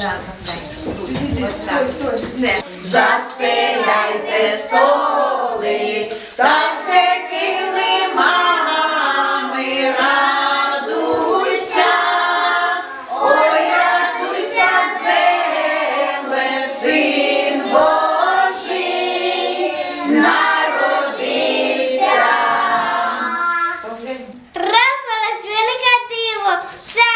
Так. Застеляйте столи та все килимами, радуйся, ой, радуйся, земле, син Божий, народився. Трапилось велике диво, все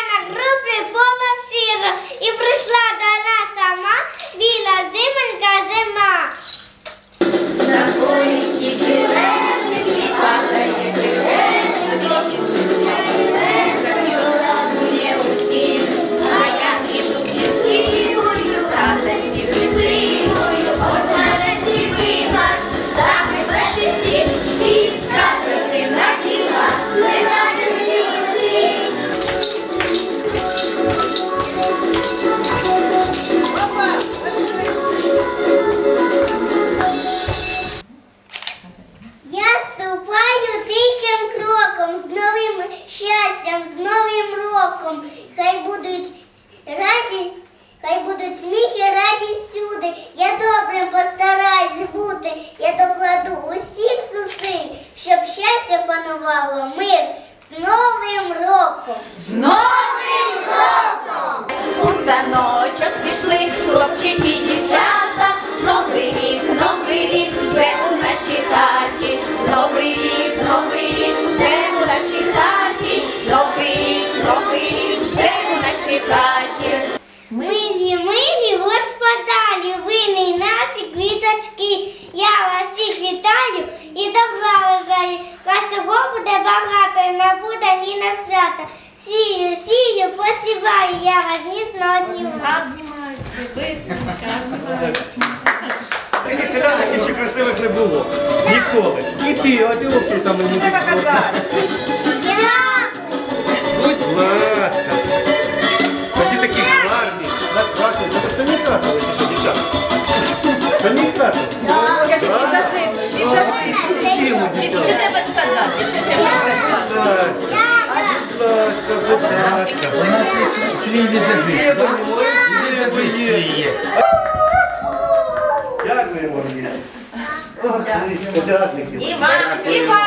роком. Хай будуть радість, хай будуть сміх і радість всюди. Я добре постараюсь бути. Я докладу усіх зусиль, щоб щастя панувало мир з новим роком. З Новим роком! У таночок пішли хлопчики наші квіточки. Я вас всіх вітаю і добра бажаю. Хай всього буде багато і не буде ні на свята. Сію, сію, посіваю, я вас ніжно обнімаю. Таких радиків ще красивих не було. Ніколи. І ти, а ти взагалі саме музикальний. Будь Що треба сказати? Що треба сказати? Будь ласка, будь ласка, будь ласка. Свій візажист, так? є ви, є. Дякуємо. Ох, ви колядники. Іван, Іван,